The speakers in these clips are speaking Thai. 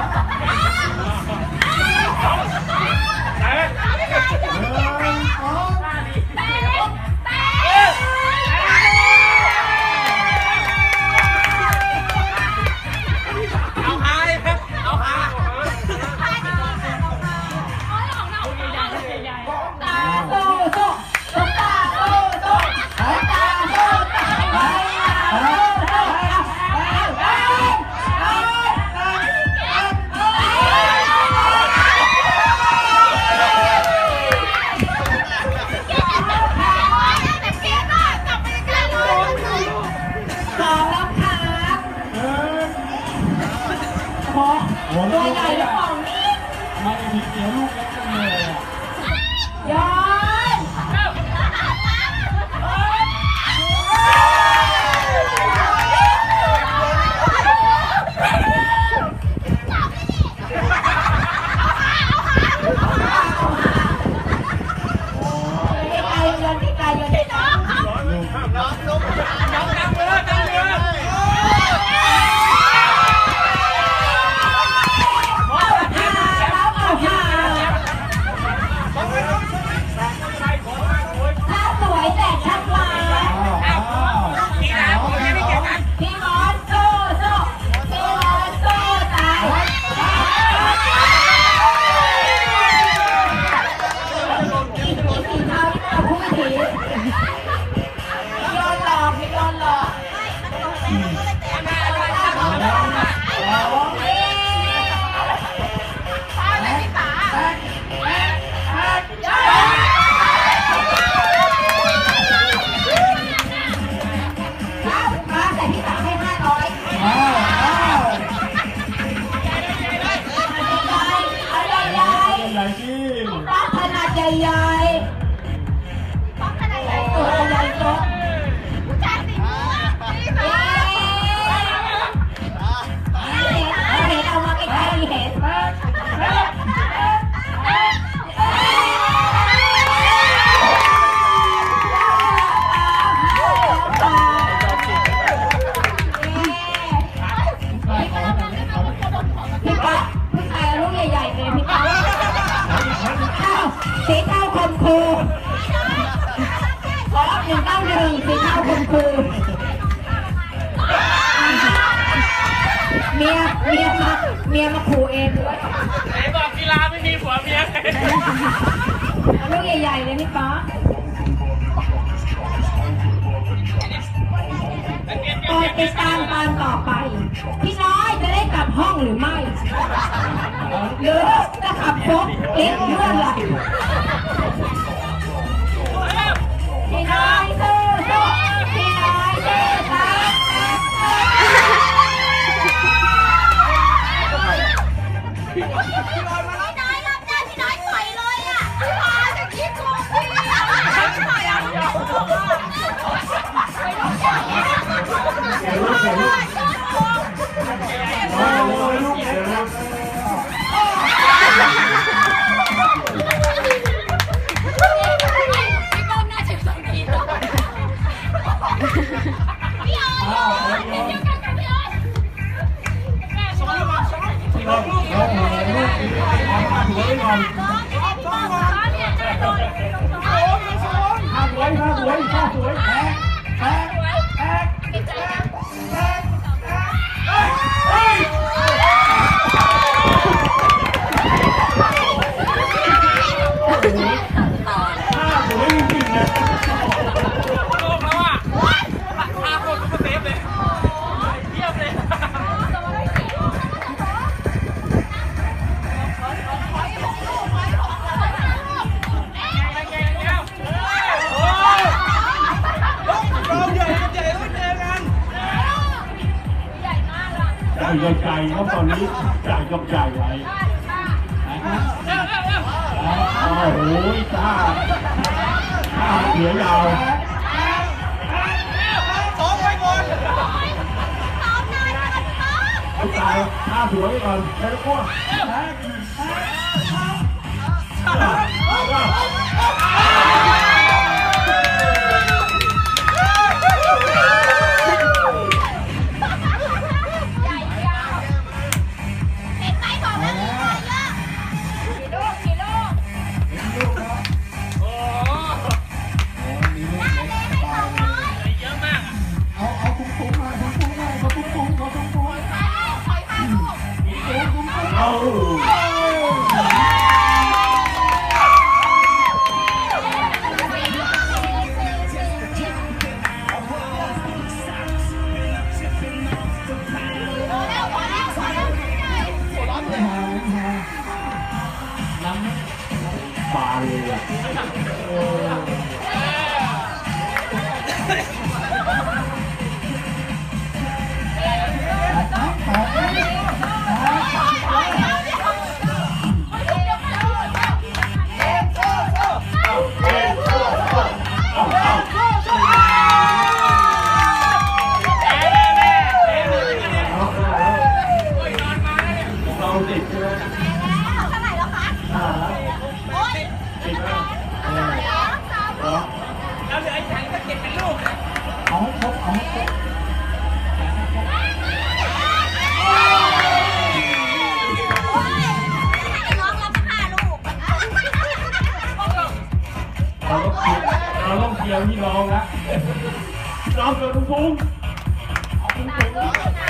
Nossa. 别闹 เมียเมียมาเมียมาขู่เองด้วยไหนบอกกีฬาไม่มีผัวเมียลูกใหญ่ๆเลยนี่ป๊อคอยติตามตอนต่อไป พี่น้อยจะได้กลับห้องหรือไม่ หรือจะขับรถเอ็กเพื่อนหลับ Lord. รับตอนนี้จ่ายยกใหญ่ไว้โอ้โหจ้าจ้าเหลือยาวสองไปก่อนตายท่าสวยก่อนแล้วก็ も う้องนะลองเกิดทุกทุก ตาลูกตา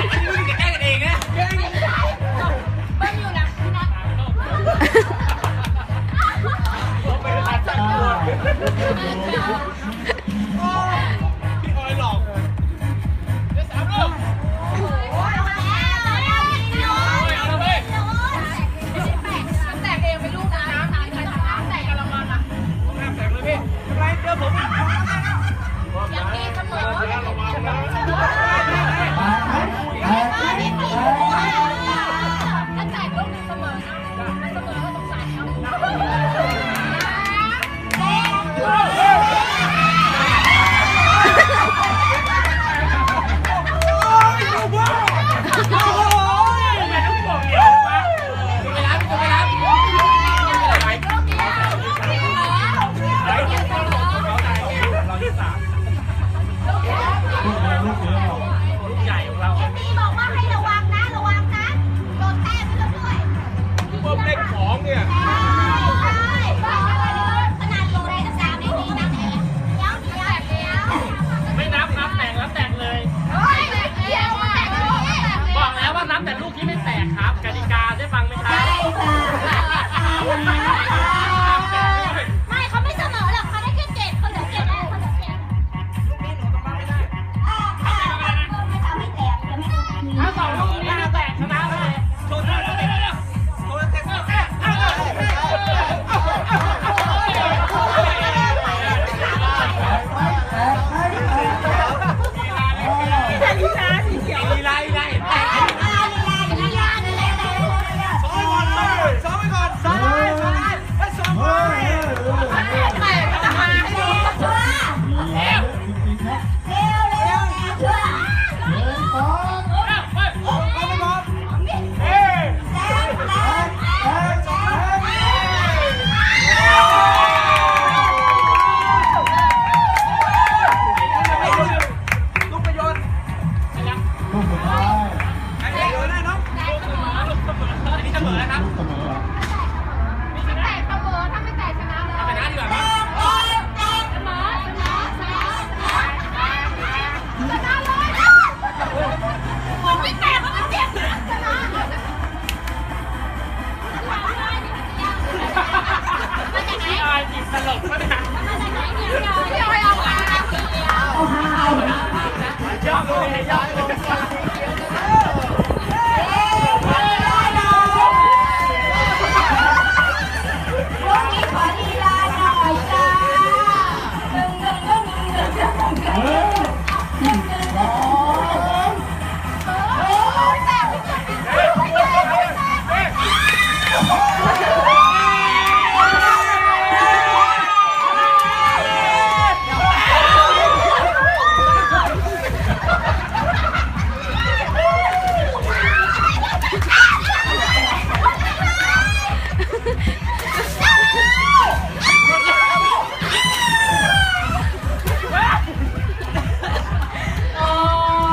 Vamos comer.